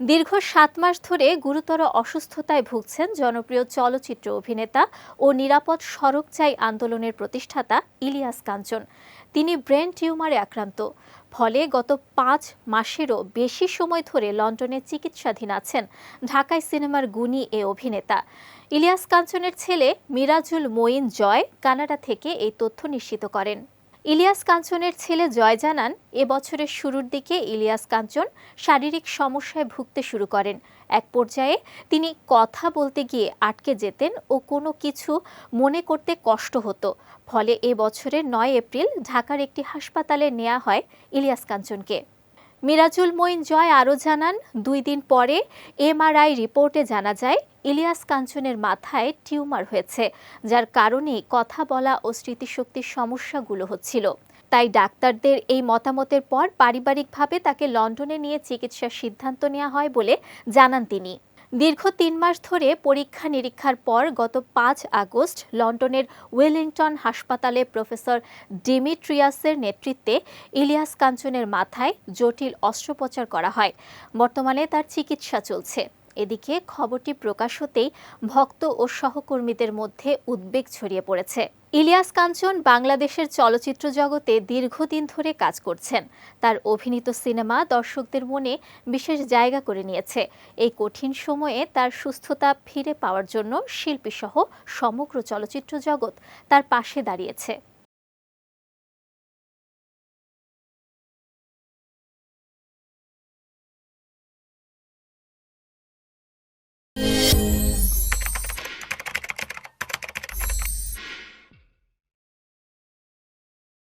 দীর্ঘ সাত মাস ধরে গুরুতর অসুস্থতায় ভুগছেন জনপ্রিয় চলচ্চিত্র অভিনেতা ও নিরাপদ সড়ক চাই আন্দোলনের প্রতিষ্ঠাতা ইলিয়াস কাঞ্চন। তিনি ব্রেন টিউমারে আক্রান্ত। ফলে গত পাঁচ মাসেরও বেশি সময় ধরে লন্ডনে চিকিৎসাধীন আছেন ঢাকায় সিনেমার গুণী এ অভিনেতা। ইলিয়াস কাঞ্চনের ছেলে মিরাজুল মঈন জয় কানাডা থেকে এই তথ্য নিশ্চিত করেন। ইলিয়াস কাঞ্চনের ছেলে জয় জানান, এ বছরের শুরুর দিকে ইলিয়াস কাঞ্চন শারীরিক সমস্যায় ভুগতে শুরু করেন। এক পর্যায়ে তিনি কথা বলতে গিয়ে আটকে যেতেন ও কোনো কিছু মনে করতে কষ্ট হতো। ফলে এ বছরের নয় এপ্রিল ঢাকার একটি হাসপাতালে নেওয়া হয় ইলিয়াস কাঞ্চনকে। মিরাজুল মঈন জয় আরও জানান, দুই দিন পরে এমআরআই রিপোর্টে জানা যায়, ইলিয়াস কাঞ্চনের মাথায় টিউমার হয়েছে, যার কারণে কথা বলা ও স্মৃতিশক্তির সমস্যাগুলো হচ্ছিল। তাই ডাক্তারদের এই মতামতের পর পারিবারিকভাবে তাকে লন্ডনে নিয়ে চিকিৎসার সিদ্ধান্ত নেওয়া হয় বলে জানান তিনি। দীর্ঘ তিন মাস ধরে পরীক্ষা নিরীক্ষার পর গত পাঁচ আগস্ট লন্ডনের ওয়েলিংটন হাসপাতালে প্রফেসর ডিমিট্রিয়াসের নেতৃত্বে ইলিয়াস কাঞ্চনের মাথায় জটিল অস্ত্রোপচার করা হয়। বর্তমানে তার চিকিৎসা চলছে। এদিকে খবরটি প্রকাশ হতেই ভক্ত ও সহকর্মীদের মধ্যে উদ্বেগ ছড়িয়ে পড়েছে। ইলিয়াস কাঞ্চন বাংলাদেশের চলচ্চিত্র জগতে দীর্ঘদিন ধরে কাজ করছেন। তার অভিনীত সিনেমা দর্শকদের মনে বিশেষ জায়গা করে নিয়েছে। এই কঠিন সময়ে তার সুস্থতা ফিরে পাওয়ার জন্য শিল্পীসহ সমগ্র চলচ্চিত্র জগৎ তার পাশে দাঁড়িয়েছে।